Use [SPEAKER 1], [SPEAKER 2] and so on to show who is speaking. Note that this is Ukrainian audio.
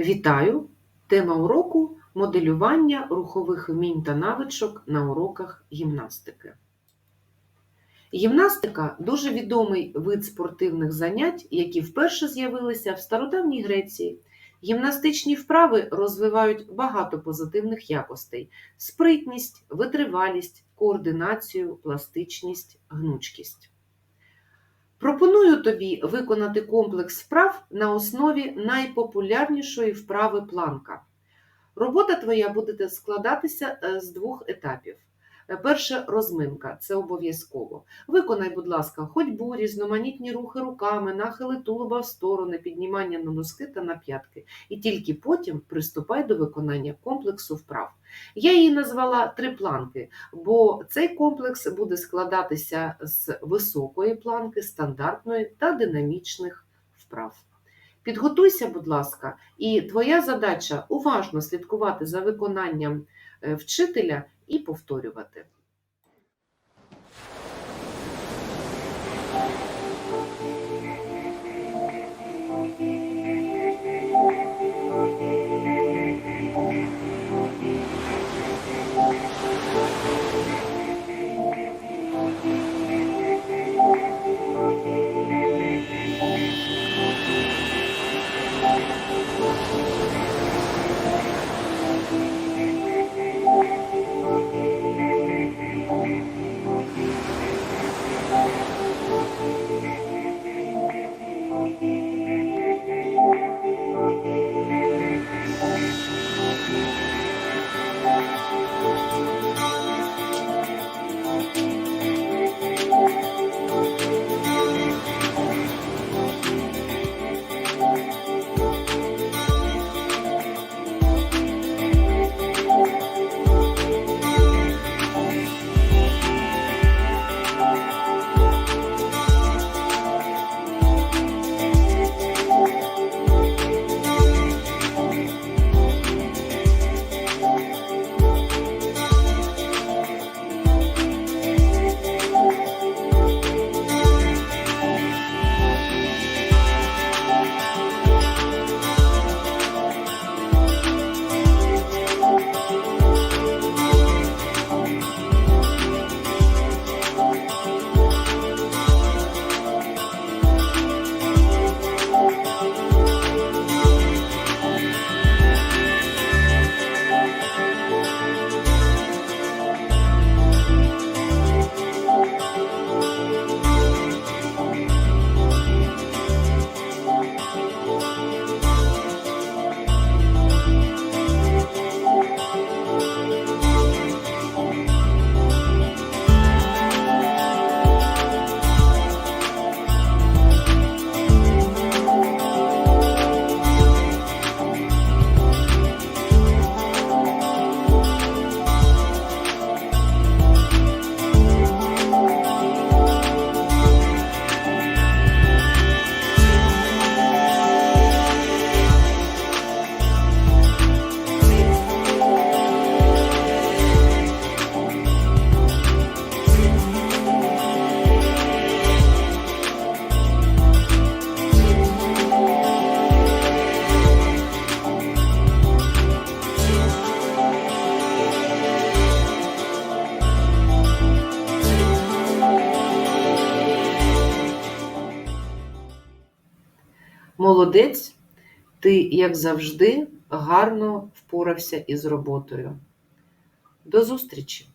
[SPEAKER 1] Вітаю! Тема уроку моделювання рухових вмінь та навичок на уроках гімнастики. Гімнастика дуже відомий вид спортивних занять, які вперше з'явилися в стародавній Греції. Гімнастичні вправи розвивають багато позитивних якостей: спритність, витривалість, координацію, пластичність, гнучкість. Пропоную тобі виконати комплекс вправ на основі найпопулярнішої вправи планка. Робота твоя буде складатися е, з двох етапів. Е, Перше розминка це обов'язково. Виконай, будь ласка, ходьбу, різноманітні рухи руками, нахили тулуба в сторони, піднімання на носки та на п'ятки. І тільки потім приступай до виконання комплексу вправ. Я її назвала три планки, бо цей комплекс буде складатися з високої планки, стандартної та динамічних вправ. Підготуйся, будь ласка, і твоя задача уважно слідкувати за виконанням е, вчителя і повторювати. Молодець, ти, як завжди, гарно впорався із роботою. До зустрічі!